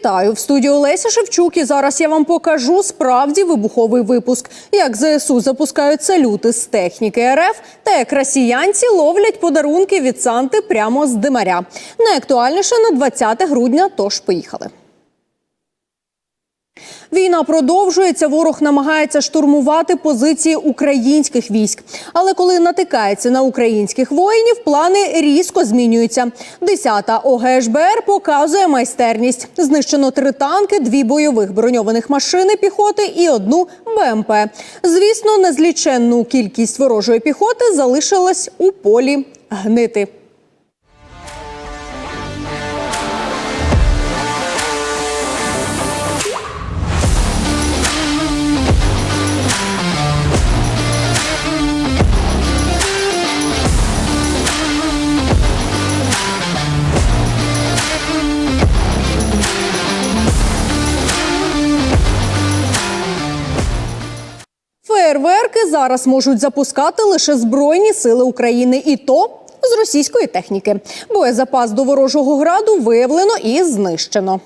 Вітаю в студії Олеся Шевчук. І зараз я вам покажу справді вибуховий випуск, як ЗСУ запускають салюти з техніки РФ та як росіянці ловлять подарунки від Санти прямо з димаря. Найактуальніше на 20 грудня. Тож поїхали. Війна продовжується. Ворог намагається штурмувати позиції українських військ. Але коли натикається на українських воїнів, плани різко змінюються. 10-та ОГШБР показує майстерність. Знищено три танки, дві бойових броньованих машини піхоти і одну БМП. Звісно, незліченну кількість ворожої піхоти залишилась у полі гнити. Зараз можуть запускати лише Збройні сили України, і то з російської техніки. Боєзапас до ворожого граду виявлено і знищено.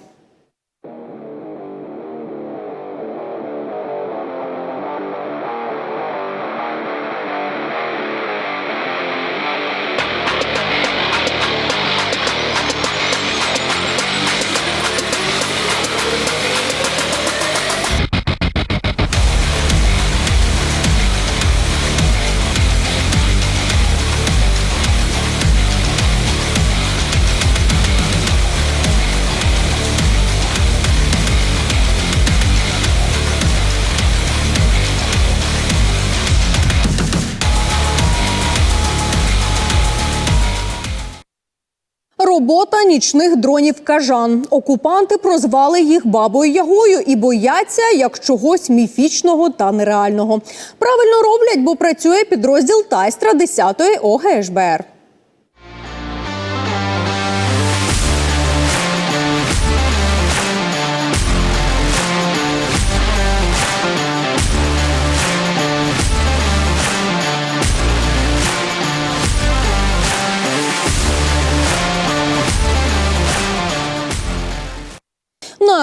Робота нічних дронів кажан. Окупанти прозвали їх бабою ягою і бояться як чогось міфічного та нереального. Правильно роблять, бо працює підрозділ Тайстра 10-ї ОГШБР.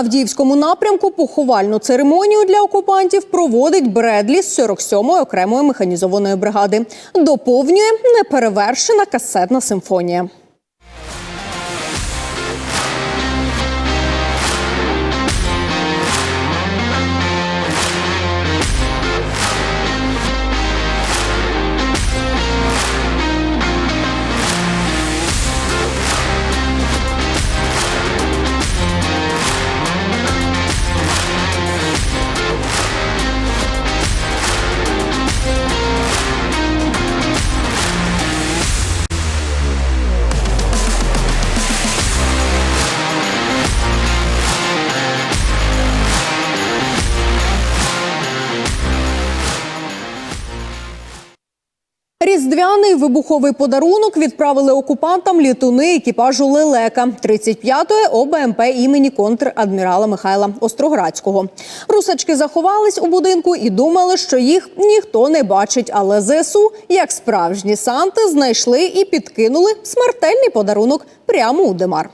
Авдіївському напрямку поховальну церемонію для окупантів проводить Бредлі з 47-ї окремої механізованої бригади. Доповнює неперевершена касетна симфонія. Вибуховий подарунок відправили окупантам літуни екіпажу Лелека 35-ї ОБМП імені контрадмірала Михайла Остроградського. Русачки заховались у будинку і думали, що їх ніхто не бачить. Але ЗСУ, як справжні санти, знайшли і підкинули смертельний подарунок прямо у Демар.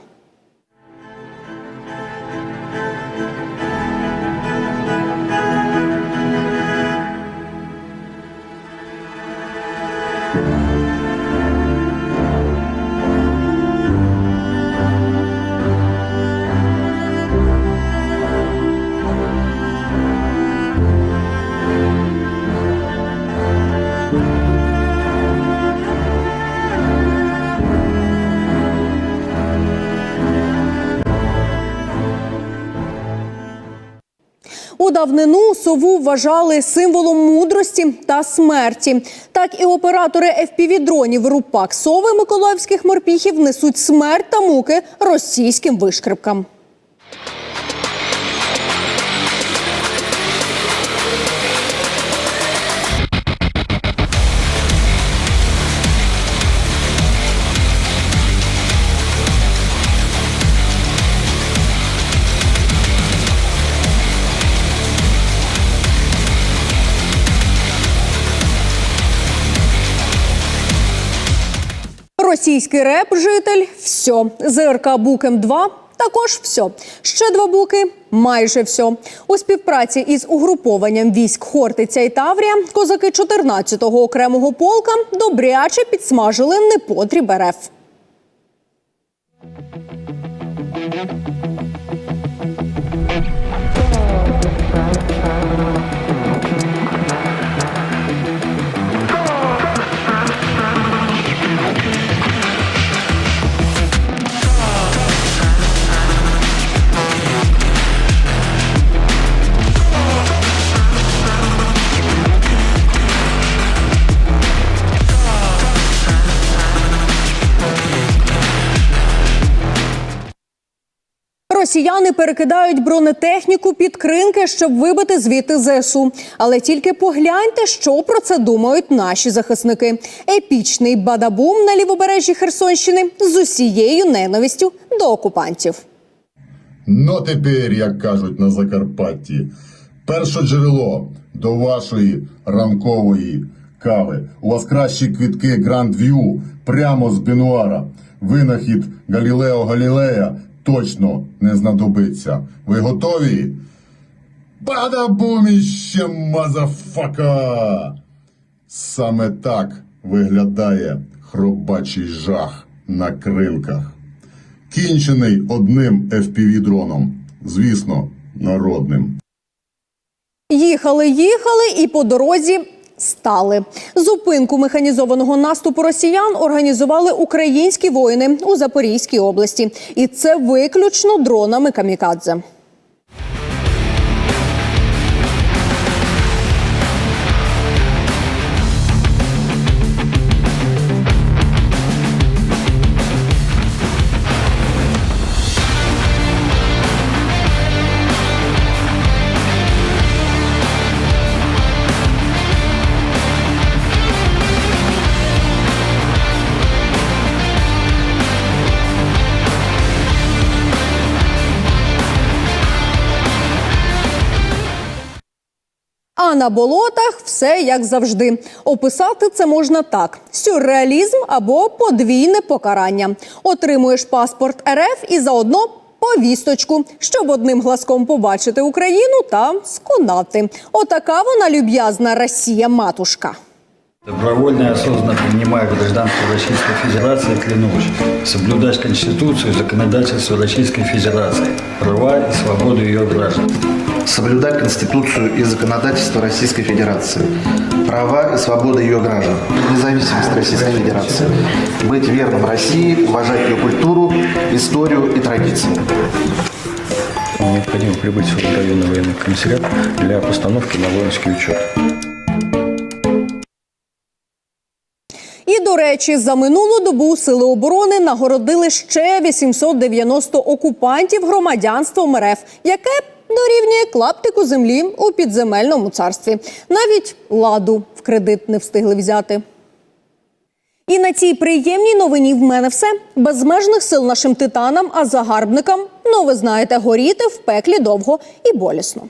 Давнину сову вважали символом мудрості та смерті. Так і оператори FPV-дронів Рупак Сови миколаївських морпіхів несуть смерть та муки російським вишкрипкам. Російський реп житель все. ЗРК Букем 2 також все. Ще два буки майже все. У співпраці із угрупованням військ Хортиця і Таврія козаки 14-го окремого полка добряче підсмажили непотріб РФ. Росіяни перекидають бронетехніку під кринки, щоб вибити звідти ЗСУ. Але тільки погляньте, що про це думають наші захисники. Епічний бадабум на лівобережжі Херсонщини з усією ненавистю до окупантів. Ну тепер, як кажуть на Закарпатті, перше джерело до вашої ранкової кави. У вас кращі квітки Grand View прямо з Бенуара. Винахід Галілео Галілея точно не знадобиться. Ви готові? Бадабуміще, мазафака! Саме так виглядає хробачий жах на крилках. Кінчений одним FPV-дроном. Звісно, народним. Їхали, їхали і по дорозі. Стали зупинку механізованого наступу росіян організували українські воїни у Запорізькій області, і це виключно дронами камікадзе. А на болотах все як завжди. Описати це можна так: сюрреалізм або подвійне покарання. Отримуєш паспорт РФ і заодно повісточку, щоб одним глазком побачити Україну та сконати. Отака вона люб'язна Росія матушка. Добровольно и осознанно принимаю гражданство Российской Федерации, клянусь соблюдать Конституцию и законодательство Российской Федерации, права и свободу ее граждан. соблюдать Конституцию и законодательство Российской Федерации, права и свободы ее граждан, независимость Российской Федерации, быть верным России, уважать ее культуру, историю и традиции. Необходимо прибыть в районный военный комиссариат для постановки на воинский учет. До речі, за минулу добу сили оборони нагородили ще 890 окупантів громадянством РФ, яке дорівнює клаптику землі у підземельному царстві. Навіть ладу в кредит не встигли взяти. І на цій приємній новині в мене все. Безмежних сил нашим титанам, а загарбникам, ну ви знаєте, горіти в пеклі довго і болісно.